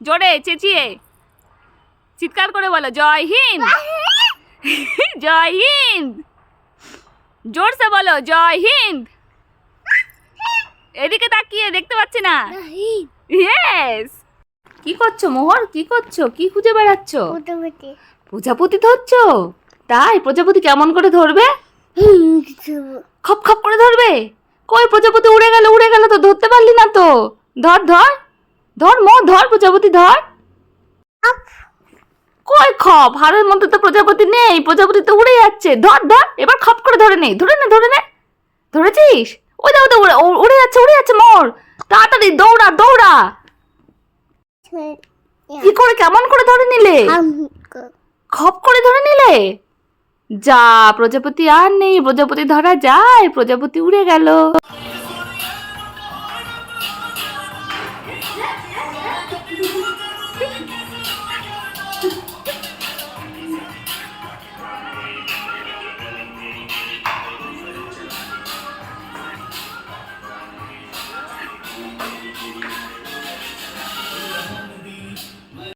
জোরে চেঁচিয়ে। চিৎকার করে বলো জয় হিন্দ! জয় হিন্দ! জোরসে বলো জয় হিন্দ! এদিকে তাকিয়ে দেখতে পাচ্ছি না। ইয়েস কি করছ মোহর? কি করছ? কি খুঁজে বেড়াচ্ছ? প্রজাপতি ধরছো? তাই? প্রজাপতি কেমন করে ধরবে? খপ খপ করে ধরবে? কই প্রজাপতি? উড়ে গেল উড়ে গেল তো ধরতে পারলি না তো। ধর ধর। ধর মো ধর প্রজাপতি ধর। কই খপ? হাড়ের মধ্যে তো প্রজাপতি নেই প্রজাপতি তো উড়ে যাচ্ছে। ধর ধর এবার খপ করে ধরে নেই ধরে নে ধরে নে। ধরেছিস? ওই দাও উড়ে উড়ে যাচ্ছে উড়ে যাচ্ছে মোর। তাড়াতাড়ি দৌড়া দৌড়া। কি করে কেমন করে ধরে নিলে? খপ করে ধরে নিলে? যা প্রজাপতি আর নেই প্রজাপতি ধরা যায় প্রজাপতি উড়ে গেল।